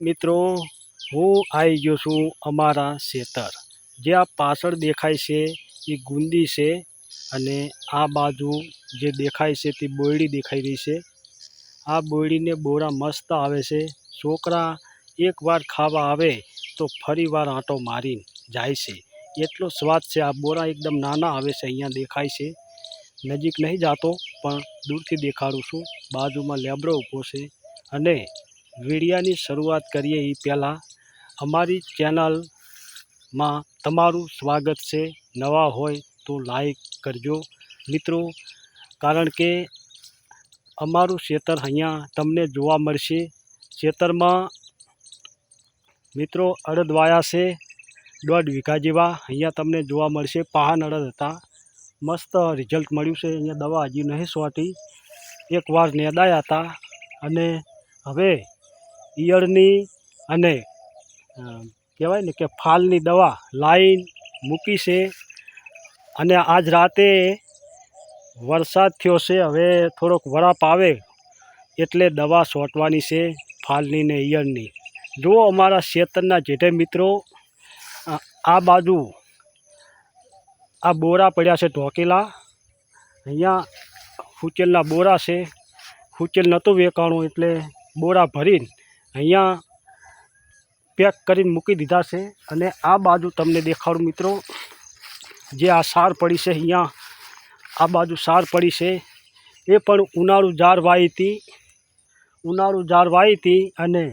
મિત્રો, હું આવી ગયો છું અમારા ખેતર જે આ પાછળ દેખાય છે એ ગુંદી છે અને આ બાજુ જે દેખાય છે તે બોયડી દેખાઈ રહી છે. આ બોયડીને બોરા મસ્ત આવે છે. છોકરા એકવાર ખાવા આવે તો ફરીવાર આંટો મારીને જાય છે. એટલો સ્વાદ છે. આ બોરા એકદમ નાના આવે છે. અહીંયા દેખાય છે. નજીક નહીં જાતો, પણ દૂરથી દેખાડું છું. બાજુમાં લેબડો ઊભો છે અને વિડિયાની શરૂઆત કરીએ એ પહેલાં. અમારી ચેનલમાં તમારું સ્વાગત છે. નવા હોય તો લાઈક કરજો. મિત્રો, કારણ કે અમારું ખેતર અહીંયા તમને જોવા મળશે. ખેતરમાં મિત્રો અડદ વાયા છે. દોઢ વીઘા જેવા અહીંયા તમને જોવા મળશે. પહાન અડદ હતા. મસ્ત રિઝલ્ટ મળ્યું છે. અહીંયા દવા હજી નહીં સોટી. એકવાર નેદાયા હતા અને હવે ઈયળની અને કહેવાય ને કે ફાલની દવા લાઈન મૂકી છે. અને આજ રાતે વરસાદ થયો છે, હવે થોડોક વરાપ આવે એટલે દવા છોંટવાની છે ફાલની ને ઈયળની. જુઓ અમારા શેતરના જેઠે મિત્રો આ બાજુ આ બોરા પડ્યા છે ઢોકેલા. અહીંયા ફૂચેલના બોરા છે. ફૂચેલ નહોતું વેકાણું એટલે બોરા ભરીને અહીંયા પેક કરીને મૂકી દીધા છે અને આ બાજુ તમને દેખાડું મિત્રો, જે આ સાર પડી છે અહીંયા, આ બાજુ સાર પડી છે. એ પણ ઉનાળુ જાર વાવી હતી. ઉનાળુ જાર વાવી હતી અને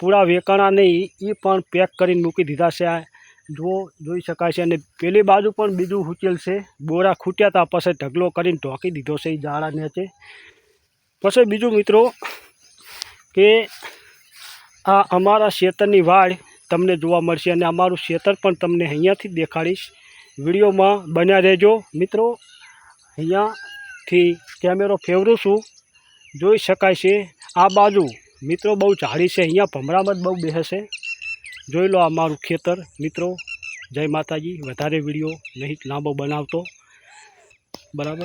પૂરા વેકાણા નહીં એ પણ પેક કરીને મૂકી દીધા છે આ. જુઓ, જોઈ શકાય છે. અને પેલી બાજુ પણ બીજું હુચેલ છે. બોરા ખૂટ્યા હતા પછી ઢગલો કરીને ઢોકી દીધો છે એ ઝાડા નીચે. પછી બીજું મિત્રો કે આ અમારા ખેતરની વાડ તમને જોવા મળશે અને અમારું ખેતર પણ તમને અહીંયાથી દેખાડીશ. વિડીયોમાં બન્યા રહેજો. મિત્રો, અહીંયાથી કેમેરો ફેવરું છું. જોઈ શકાય છે. આ બાજુ મિત્રો બહુ ઝાડી છે. અહીંયા ભમરામાં બહુ બેસે જોઈ લો અમારું ખેતર. મિત્રો, જય માતાજી. વધારે વીડિયો નહીં લાંબો બનાવતો. બરાબર?